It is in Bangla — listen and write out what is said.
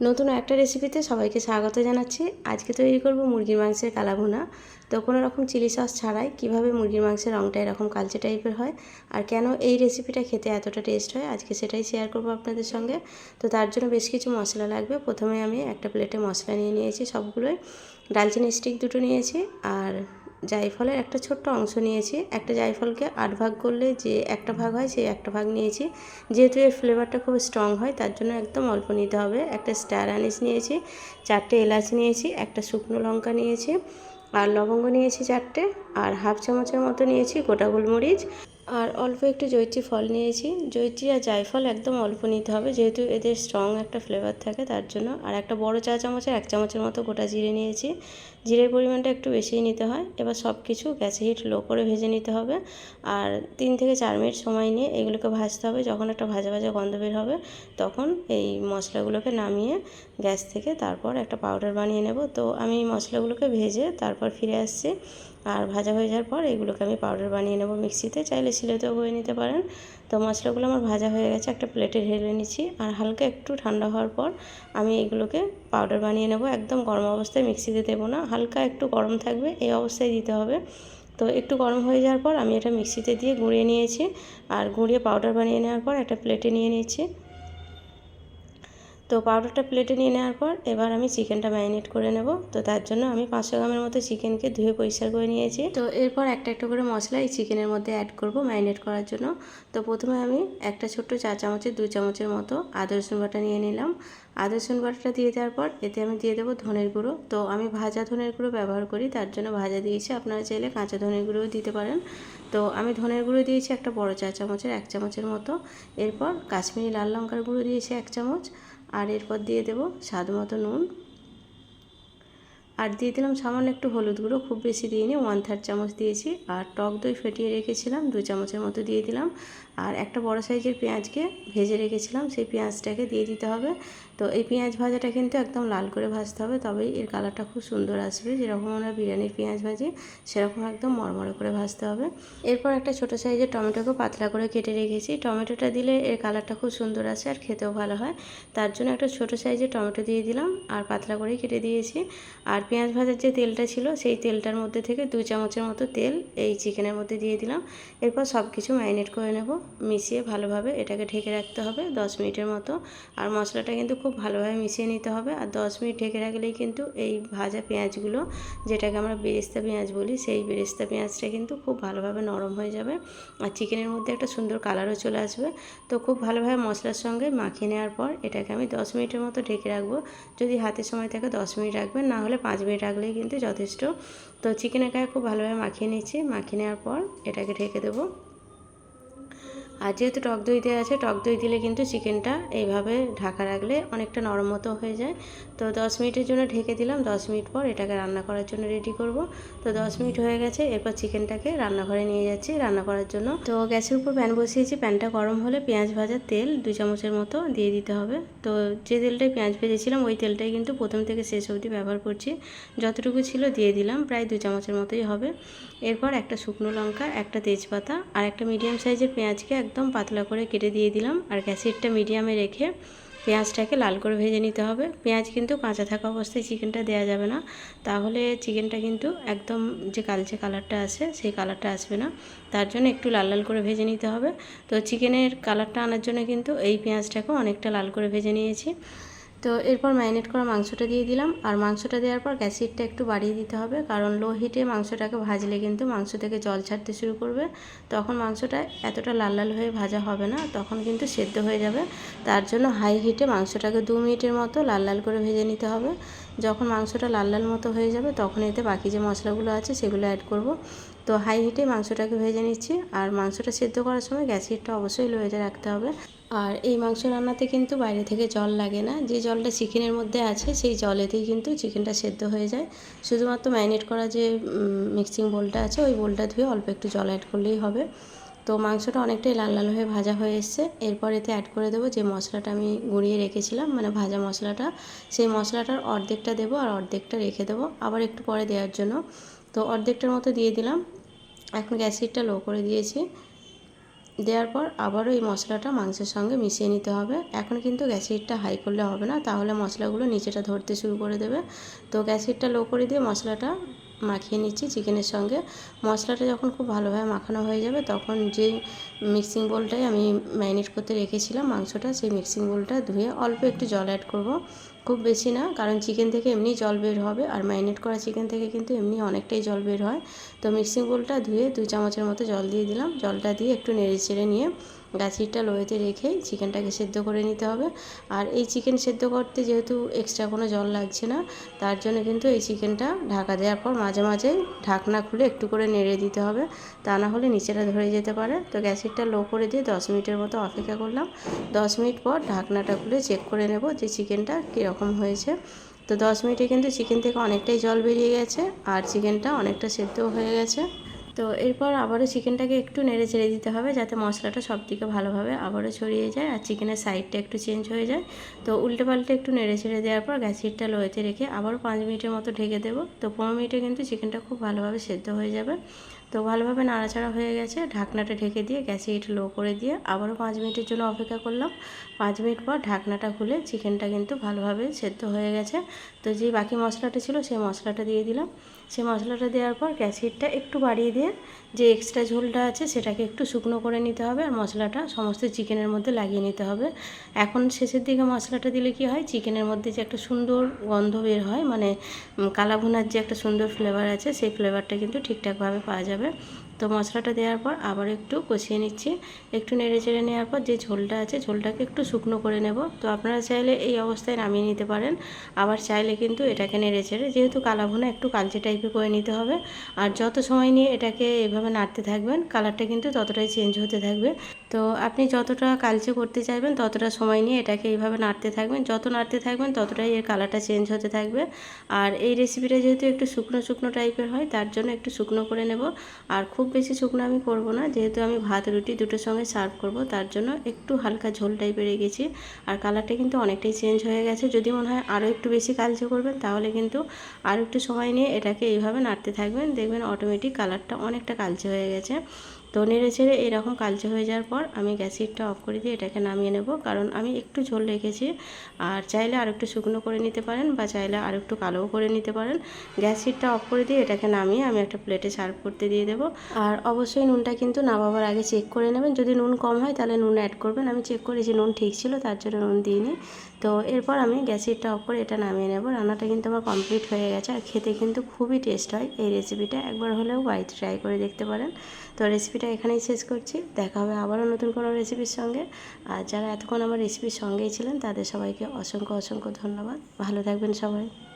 নতুন একটা রেসিপিতে সবাইকে স্বাগত জানাচ্ছি। আজকে তৈরি করব মুরগির মাংসের কালাভুনা। তো কোনো রকম চিলি সস ছাড়াই কীভাবে মুরগির মাংসের রঙটা এরকম কালচে টাইপের হয় আর কেন এই রেসিপিটা খেতে এতটা টেস্ট হয়, আজকে সেটাই শেয়ার করব আপনাদের সঙ্গে। তো তার জন্য বেশ কিছু মশলা লাগবে। প্রথমে আমি একটা প্লেটে মশলা নিয়ে নিয়েছি, সবগুলোই। ডালচিনি স্টিক দুটো নিয়েছি আর জায়ফলের একটা ছোট্ট অংশ নিয়েছি। একটা জায়ফলকে আট ভাগ করলে যে একটা ভাগ হয়, সেই একটা ভাগ নিয়েছি। যেহেতু এর ফ্লেভারটা খুব স্ট্রং হয়, তার জন্য একদম অল্প নিতে হবে। একটা স্টার আনিস নিয়েছি, চারটে এলাচ নিয়েছি, একটা শুকনো লঙ্কা নিয়েছি, আর লবঙ্গ নিয়েছি চারটে, আর হাফ চামচের মতো নিয়েছি গোটা গোলমরিচ। আর অল্প একটু জৈত্রী ফল নিয়েছি। জৈত্রী আর জায়ফল একদম অল্প নিতে হবে, যেহেতু এদের স্ট্রং একটা ফ্লেভার থাকে তার জন্য। আর একটা বড় চা চামচের এক চামচের মতো গোটা জিরে নিয়েছি। জিরের পরিমাণটা একটু বেশিই নিতে হয়। এবার সব কিছু গ্যাসে হিট লো করে ভেজে নিতে হবে। আর তিন থেকে চার মিনিট সময় নিয়ে এগুলোকে ভাজতে হবে। যখন একটা ভাজা ভাজা গন্ধ বের হবে, তখন এই মশলাগুলোকে নামিয়ে গ্যাস থেকে তারপর একটা পাউডার বানিয়ে নেব। তো আমি মশলাগুলোকে ভেজে তারপর ফিরে আসছি। আর ভাজা হয়ে যাওয়ার পর এগুলোকে আমি পাউডার বানিয়ে নেব মিক্সিতে চাইলে শিলেতেও হয়ে নিতে পারেন। তো মশলাগুলো আমার ভাজা হয়ে গেছে, একটা প্লেটে ঢেলে নিচ্ছি। আর হালকা একটু ঠান্ডা হওয়ার পর আমি এগুলোকে পাউডার বানিয়ে নেব। একদম গরম অবস্থায় মিক্সিতে দেবো না। হালকা একটু গরম থাকবে, এই অবস্থায় দিতে হবে। তো একটু গরম হয়ে যাওয়ার পর আমি এটা মিক্সিতে দিয়ে গুঁড়িয়ে নিয়েছি। আর গুঁড়িয়ে পাউডার বানিয়ে নেওয়ার পর একটা প্লেটে নিয়ে নিচ্ছি। তো পাউডারটা প্লেটে নিয়ে নেওয়ার পর এবার আমি চিকেনটা ম্যারিনেট করে নেব। তো তার জন্য আমি পাঁচশো গ্রামের মতো চিকেনকে ধুয়ে পরিষ্কার করে নিয়েছি। তো এরপর একটা একটা করে মশলা এই চিকেনের মধ্যে অ্যাড করব ম্যারিনেট করার জন্য। তো প্রথমে আমি একটা ছোট্ট চা চামচের, দু চামচের মতো আদা, রসুন বাটা নিয়ে নিলাম। আদা, রসুন বাটাটা দিয়ে দেওয়ার পর এতে আমি দিয়ে দেবো ধনের গুঁড়ো। তো আমি ভাজা ধনের গুঁড়ো ব্যবহার করি, তার জন্য ভাজা দিয়েছি। আপনারা চাইলে কাঁচা ধনের গুঁড়োও দিতে পারেন। তো আমি ধনের গুঁড়ো দিয়েছি একটা বড় চা চামচের, এক চামচের মতো। এরপর কাশ্মীরি লাল লঙ্কার গুঁড়ো দিয়েছি এক চামচ। আর এরপর দিয়ে দেব স্বাদ মতো নুন। আর দিয়ে দিলাম সামান্য একটু হলুদ গুঁড়ো, খুব বেশি দিইনি ওয়ান থার্ড চামচ দিয়েছি। আর টক দই ফেটিয়ে রেখেছিলাম, দু চামচের মতো দিয়ে দিলাম। আর একটা বড় সাইজের পেঁয়াজকে ভেজে রেখেছিলাম, সেই পেঁয়াজটাকে দিয়ে দিতে হবে। তো এই পেঁয়াজ ভাজাটা কিন্তু একদম লাল করে ভাজতে হবে, তবেই এর কালারটা খুব সুন্দর আসবে। যেরকম আমরা বিরিয়ানির পেঁয়াজ ভাজি, সেরকম একদম মরমরে করে ভাজতে হবে। এরপর একটা ছোটো সাইজের টমেটোকে পাতলা করে কেটে রেখেছি। টমেটোটা দিলে এর কালারটা খুব সুন্দর আসে আর খেতেও ভালো হয়। তার জন্য একটা ছোটো সাইজের টমেটো দিয়ে দিলাম আর পাতলা করেই কেটে দিয়েছি। আর পেঁয়াজ ভাজার যে তেলটা ছিল, সেই তেলটার মধ্যে থেকে দু চামচের মতো তেল এই চিকেনের মধ্যে দিয়ে দিলাম। এরপর সব কিছু ম্যারিনেট করে নেব। মিশিয়ে ভালোভাবে এটাকে ঢেকে রাখতে হবে দশ মিনিটের মতো। আর মশলাটা কিন্তু খুব ভালোভাবে মিশিয়ে নিতে হবে। আর দশ মিনিট ঢেকে রাখলেই কিন্তু এই ভাজা পেঁয়াজগুলো, যেটাকে আমরা বেরেস্তা পেঁয়াজ বলি, সেই বেরেস্তা পেঁয়াজটা কিন্তু খুব ভালোভাবে নরম হয়ে যাবে। আর চিকেনের মধ্যে একটা সুন্দর কালারও চলে আসবে। তো খুব ভালোভাবে মশলার সঙ্গে মাখিয়ে নেওয়ার পর এটাকে আমি দশ মিনিটের মতো ঢেকে রাখব। যদি হাতে সময় থাকে দশ মিনিট রাখবেন, না হলে পাঁচ মিনিট রাখলেই কিন্তু যথেষ্ট। তো চিকেনের গায়ে খুব ভালোভাবে মাখিয়ে নিচ্ছি। মাখিয়ে নেওয়ার পর এটাকে ঢেকে দেবো। আর যেহেতু টক দই দেওয়া আছে, টক দই দিলে কিন্তু চিকেনটা এইভাবে ঢাকা রাখলে অনেকটা নরম মতো হয়ে যায়। তো দশ মিনিটের জন্য ঢেকে দিলাম, দশ মিনিট পর এটাকে রান্না করার জন্য রেডি করব। তো দশ মিনিট হয়ে গেছে, এরপর চিকেনটাকে রান্নাঘরে নিয়ে যাচ্ছি রান্না করার জন্য। তো গ্যাসের উপর প্যান বসিয়েছি প্যানটা গরম হলে পেঁয়াজ ভাজার তেল দু চামচের মতো দিয়ে দিতে হবে। তো যে তেলটাই পেঁয়াজ ভেজেছিলাম, ওই তেলটাই কিন্তু প্রথম থেকে শেষ অবধি ব্যবহার করছি। যতটুকু ছিল দিয়ে দিলাম, প্রায় দু চামচের মতোই হবে। এরপর একটা শুকনো লঙ্কা, একটা তেজপাতা আর একটা মিডিয়াম সাইজের পেঁয়াজকে একদম পাতলা করে কেটে দিয়ে দিলাম আর গ্যাসেরটা মিডিয়ামে রেখে পেঁয়াজটাকে লাল করে ভেজে নিতে হবে। পেঁয়াজ কিন্তু কাঁচা থাকা অবস্থায় চিকেনটা দেওয়া যাবে না। তাহলে চিকেনটা কিন্তু একদম যে কালচে কালারটা আছে, সেই কালারটা আসবে না। তার জন্য একটু লাল লাল করে ভেজে নিতে হবে। তো চিকেনের কালারটা আনার জন্য কিন্তু এই পেঁয়াজটাকে অনেকটা লাল করে ভেজে নিয়েছি। তো এরপর ম্যারিনেট করা মাংসটা দিয়ে দিলাম। আর মাংসটা দেওয়ার পর গ্যাস হিটটা একটু বাড়িয়ে দিতে হবে, কারণ লো হিটে মাংসটাকে ভাজলে কিন্তু মাংস থেকে জল ছাড়তে শুরু করবে। তখন মাংসটা এতটা লাল লাল হয়ে ভাজা হবে না, তখন কিন্তু সেদ্ধ হয়ে যাবে। তার জন্য হাই হিটে মাংসটাকে দু মিনিটের মতো লাল লাল করে ভেজে নিতে হবে। যখন মাংসটা লাল লাল মতো হয়ে যাবে, তখন এতে বাকি যে মশলাগুলো আছে সেগুলো অ্যাড করব। তো হাই হিটে মাংসটাকে ভেজে নিচ্ছি। আর মাংসটা সেদ্ধ করার সময় গ্যাস হিটটা অবশ্যই লো হিটে রাখতে হবে। আর এই মাংস রান্নাতে কিন্তু বাইরে থেকে জল লাগে না। যে জলটা চিকেনের মধ্যে আছে, সেই জলেতেই কিন্তু চিকেনটা সেদ্ধ হয়ে যায়। শুধুমাত্র ম্যারিনেট করা যে মিক্সিং বোলটা আছে, ওই বোলটা ধুয়ে অল্প একটু জল অ্যাড করলেই হবে। তো মাংসটা অনেকটাই লাল লাল হয়ে ভাজা হয়ে এসছে। এরপর এতে অ্যাড করে দেবো যে মশলাটা আমি গুঁড়িয়ে রেখেছিলাম মানে ভাজা মশলাটা। সেই মশলাটার অর্ধেকটা দেবো আর অর্ধেকটা রেখে দেবো, আবার একটু পরে দেওয়ার জন্য। তো অর্ধেকটার মতো দিয়ে দিলাম। এখন গ্যাস হিটটা লো করে দিয়েছি। দেওয়ার পর আবারও এই মশলাটা মাংসের সঙ্গে মিশিয়ে নিতে হবে। এখন কিন্তু গ্যাসের হিটটা হাই করলে হবে না, তাহলে মশলাগুলো নিচেটা ধরতে শুরু করে দেবে। তো গ্যাসের হিটটা লো করে দিয়ে মশলাটা মাখিয়ে নিচ্ছি চিকেনের সঙ্গে। মশলাটা যখন খুব ভালোভাবে মাখানো হয়ে যাবে, তখন যে মিক্সিং বোলটাই আমি ম্যারিনেট করতে রেখেছিলাম মাংসটা, সেই মিক্সিং বোলটা ধুয়ে অল্প একটু জল অ্যাড করব। খুব বেশি না, কারণ চিকেন থেকে এমনি জল বের হবে আর ম্যারিনেট করা চিকেন থেকে কিন্তু এমনি অনেকটাই জল বের হয়। তো মিক্সিং বোলটা ধুয়ে দুই চামচের মতো জল দিয়ে দিলাম। জলটা দিয়ে একটু নেড়ে চেড়ে নিয়ে গাছিটা লোয়েতে রেখেই চিকেনটাকে সেদ্ধ করে নিতে হবে। আর এই চিকেন সেদ্ধ করতে যেহেতু এক্সট্রা কোনো জল লাগছে না, তার জন্য কিন্তু এই চিকেনটা ঢাকা দেওয়ার পর মাঝে মাঝে ঢাকনা খুলে একটু করে নেড়ে দিতে হবে। তা না হলে নিচেটা ধরে যেতে পারে। তো গ্যাসেরটা লো করে দিয়ে দশ মিনিটের মতো অপেক্ষা করলাম। দশ মিনিট পর ঢাকনাটা খুলে চেক করে নেব যে চিকেনটা কীরকম হয়েছে। তো দশ মিনিটে কিন্তু চিকেন থেকে অনেকটাই জল বেরিয়ে গেছে, আর চিকেনটা অনেকটা সেদ্ধও হয়ে গেছে। তো এরপর আবারও চিকেনটাকে একটু নেড়ে ছেড়ে দিতে হবে যাতে মশলাটা সব দিকে ভালোভাবে আবারও ছড়িয়ে যায় আর চিকেনের সাইডটা একটু চেঞ্জ হয়ে যায়। তো উল্টে পাল্টে একটু নেড়ে ছেড়ে দেওয়ার পর গ্যাস হিটটা লোয়েতে রেখে আবারও পাঁচ মিনিটের মতো ঢেকে দেবো। তো পনেরো মিনিটে কিন্তু চিকেনটা খুব ভালোভাবে সেদ্ধ হয়ে যাবে। তো ভালোভাবে নাড়াচাড়া হয়ে গেছে, ঢাকনাটা ঢেকে দিয়ে গ্যাসে হিট লো করে দিয়ে আবারও পাঁচ মিনিটের জন্য অপেক্ষা করলাম। পাঁচ মিনিট পর ঢাকনাটা খুলে চিকেনটা কিন্তু ভালোভাবে সেদ্ধ হয়ে গেছে। তো যে বাকি মশলাটা ছিল সেই মশলাটা দিয়ে দিলাম। সেই মশলাটা দেওয়ার পর গ্যাস হিটটা একটু বাড়িয়ে দিয়ে যে এক্সট্রা ঝোলটা আছে সেটাকে একটু শুকনো করে নিতে হবে আর মশলাটা সমস্ত চিকেনের মধ্যে লাগিয়ে নিতে হবে। এখন শেষের দিকে মশলাটা দিলে কি হয়? চিকেনের মধ্যে যে একটা সুন্দর গন্ধ বের হয় মানে কালাভুনার যে একটা সুন্দর ফ্লেভার আছে, সেই ফ্লেভারটা কিন্তু ঠিকঠাকভাবে পাওয়া যাবে। তো মশলাটা দেওয়ার পর আবার একটু কষিয়ে নিচ্ছি। একটু নেড়ে চেড়ে নেওয়ার পর যে ঝোলটা আছে, ঝোলটাকে একটু শুকনো করে নেব। তো আপনারা চাইলে এই অবস্থায় নামিয়ে নিতে পারেন। আবার চাইলে কিন্তু এটাকে নেড়ে চেড়ে যেহেতু কালাভুনা একটু কালচে টাইপের করে নিতে হবে। আর যত সময় নিয়ে এটাকে এভাবে নাড়তে থাকবেন কালারটা কিন্তু ততটাই চেঞ্জ হতে থাকবে। তো আপনি যতটা কালচে করতে চাইবেন, ততটা সময় নিয়ে এটাকে এইভাবে নাড়তে থাকবেন। যত নাড়তে থাকবেন, ততটাই এর কালারটা চেঞ্জ হতে থাকবে। আর এই রেসিপিটা যেহেতু একটু শুকনো শুকনো টাইপের হয়, তার জন্য একটু শুকনো করে নেব। আর খুব বেশি শুকনো আমি করব না, যেহেতু আমি ভাত, রুটি দুটোর সঙ্গে সার্ভ করব, তার জন্য একটু হালকা ঝোল টাইপের রেখেছি। আর কালারটা কিন্তু অনেকটাই চেঞ্জ হয়ে গেছে। যদি মনে হয় আরও একটু বেশি কালচে করবেন, তাহলে কিন্তু আরও একটু সময় নিয়ে এটাকে এইভাবে নাড়তে থাকবেন। দেখবেন অটোমেটিক কালারটা অনেকটা কালচে হয়ে গেছে। তো নেড়ে ছেড়ে এরকম কালচে হয়ে যাওয়ার পর আমি গ্যাস হিটটা অফ করে দিয়ে এটাকে নামিয়ে নেব। কারণ আমি একটু ঝোল রেখেছি। আর চাইলে আর একটু শুকনো করে নিতে পারেন বা চাইলে আর একটু কালোও করে নিতে পারেন। গ্যাস হিটটা অফ করে দিয়ে এটাকে নামিয়ে আমি একটা প্লেটে সার্ভ করতে দিয়ে দেবো। আর অবশ্যই নুনটা কিন্তু নামাবার আগে চেক করে নেবেন। যদি নুন কম হয় তাহলে নুন অ্যাড করবেন। আমি চেক করেছি নুন ঠিক ছিল, তার জন্য নুন দিইনি। তো এরপর আমি গ্যাস হিটটা অফ করে এটা নামিয়ে নেব। রান্নাটা কিন্তু আমার কমপ্লিট হয়ে গেছে। আর খেতে কিন্তু খুবই টেস্ট হয় এই রেসিপিটা একবার হলেও বাড়িতে ট্রাই করে দেখতে পারেন। তো রেসিপিটা এখানেই শেষ করছি। দেখা হবে আবারও নতুন কোনো রেসিপির সঙ্গে। আর যারা এতক্ষণ আমার রেসিপির সঙ্গেই ছিলেন, তাদের সবাইকে অসংখ্য অসংখ্য ধন্যবাদ। ভালো থাকবেন সবাই।